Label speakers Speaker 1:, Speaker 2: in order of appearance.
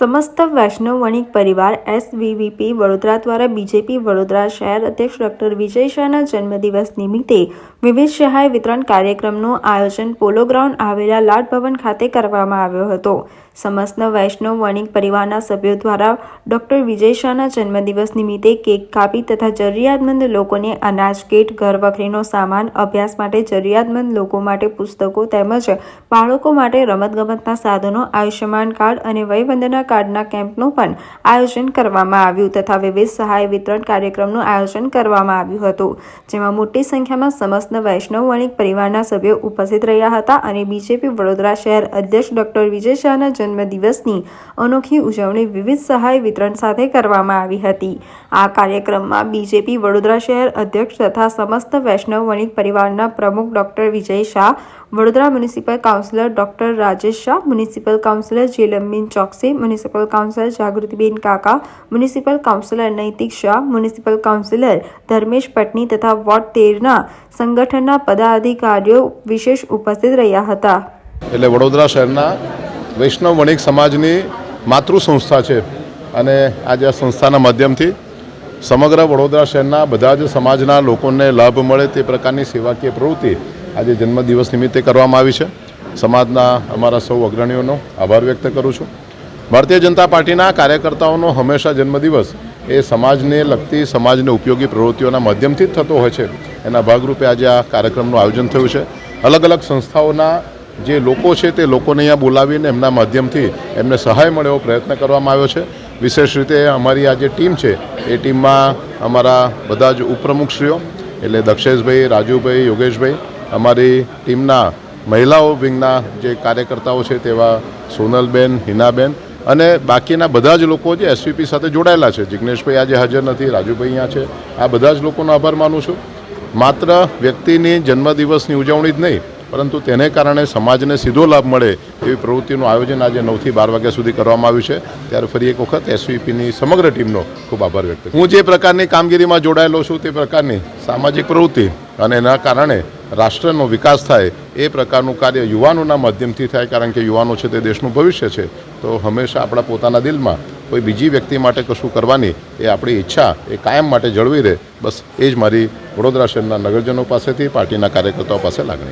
Speaker 1: સમસ્ત વૈષ્ણવ વણિક પરિવાર એસવીવીપી વડોદરા દ્વારા બીજેપી વડોદરા શહેર અધ્યક્ષ ડોક્ટર વિજય શાહના જન્મદિવસ નિમિત્તે વિવિધ સહાય વિતરણ કાર્યક્રમનું આયોજન પોલો ગ્રાઉન્ડ આવેલા લાડ ભવન ખાતે કરવામાં આવ્યો હતો. સમસ્ત વૈષ્ણવ વણિક પરિવારના સભ્યો દ્વારા ડોક્ટર વિજય શાહના જન્મદિવસ નિમિત્તે કેક કાપી તથા જરૂરિયાતમંદ લોકોને અનાજ, કીટ, ઘર વખરીનો સામાન, અભ્યાસ માટે જરૂરિયાતમંદ લોકો માટે પુસ્તકો તેમજ બાળકો માટે રમતગમતના સાધનો, આયુષ્યમાન કાર્ડ અને વયવંદના કાર્ડના કેમ્પનું પણ આયોજન કરવામાં આવ્યું તથા વિવિધ સહાય વિતરણ કાર્યક્રમનું આયોજન કરવામાં આવ્યું હતું, જેમાં મોટી સંખ્યામાં સમસ્ત વૈષ્ણવ વણિક પરિવારના સભ્યો ઉપસ્થિત રહ્યા હતા અને બીજેપી વડોદરા શહેર અધ્યક્ષ ડોક્ટર વિજય શાહના જન્મદિવસની અનોખી ઉજવણી વિવિધ સહાય વિતરણ સાથે કરવામાં આવી હતી. આ કાર્યક્રમમાં બીજેપી વડોદરા શહેર અધ્યક્ષ તથા સમસ્ત વૈષ્ણવ વણિક પરિવારના પ્રમુખ doctor Vijay Shah, Vadodara municipal councillor doctor Rajesh Shah, municipal councillor Jelamben Choksi, municipal councillor Jagrutiben Kaka, municipal councillor Naitik Shah, municipal councillor Dharmesh Patni તથા વોર્ડ તેરના સંગઠનના પદાધિકારીઓ વિશેષ ઉપસ્થિત રહ્યા હતા.
Speaker 2: એટલે વડોદરા શહેરના વૈષ્ણવ વણિક સમાજની માતૃ સંસ્થા છે અને આજે આ સંસ્થાના માધ્યમથી સમગ્ર વડોદરા શહેરના બધા જ સમાજના લોકોને લાભ મળે તે પ્રકારની સેવાકીય પ્રવૃત્તિ આજે જન્મદિવસ નિમિત્તે કરવામાં આવી છે. સમાજના અમારા સૌ અગ્રણીઓનો આભાર વ્યક્ત કરું છું. ભારતીય જનતા પાર્ટીના કાર્યકર્તાઓનો હંમેશા જન્મદિવસ એ સમાજને લગતી સમાજને ઉપયોગી પ્રવૃત્તિઓના માધ્યમથી જ થતો હોય છે. એના ભાગરૂપે આજે આ કાર્યક્રમનું આયોજન થયું છે. અલગ અલગ સંસ્થાઓના જે લોકો છે તે લોકોને અહીંયા બોલાવીને એમના માધ્યમથી એમને સહાય મળે એવો પ્રયત્ન કરવામાં આવ્યો છે. વિશેષ રીતે અમારી આ જે ટીમ છે, એ ટીમમાં અમારા બધા જ ઉપપ્રમુખશ્રીઓ, એટલે દક્ષેશભાઈ, રાજુભાઈ, યોગેશભાઈ, અમારી ટીમના મહિલાઓ વિંગના જે કાર્યકર્તાઓ છે તેવા સોનલબેન, હિનાબેન અને બાકીના બધા જ લોકો જે એસવીપી સાથે જોડાયેલા છે, જિગ્નેશભાઈ આજે હાજર નથી, રાજુભાઈ અહીંયા છે, આ બધા જ લોકોનો આભાર માનું છું. માત્ર વ્યક્તિની જન્મદિવસની ઉજવણી જ નહીં, પરંતુ તેને કારણે સમાજને સીધો લાભ મળે એવી પ્રવૃત્તિનું આયોજન આજે નવથી બાર વાગ્યા સુધી કરવામાં આવ્યું છે. ત્યારે ફરી એક વખત એસવીપીની સમગ્ર ટીમનો ખૂબ આભાર વ્યક્ત હું જે પ્રકારની કામગીરીમાં જોડાયેલો છું, તે પ્રકારની સામાજિક પ્રવૃત્તિ અને એના કારણે રાષ્ટ્રનો વિકાસ થાય એ પ્રકારનું કાર્ય યુવાનોના માધ્યમથી થાય, કારણ કે યુવાનો છે તે દેશનું ભવિષ્ય છે. તો હંમેશા આપણા પોતાના દિલમાં કોઈ બીજી વ્યક્તિ માટે કશું કરવાની એ આપણી ઈચ્છા એ કાયમ માટે જળવી રહે. બસ એ જ મારી વડોદરા શહેરના નગરજનો પાસેથી, પાર્ટીના કાર્યકર્તાઓ પાસે લાગણી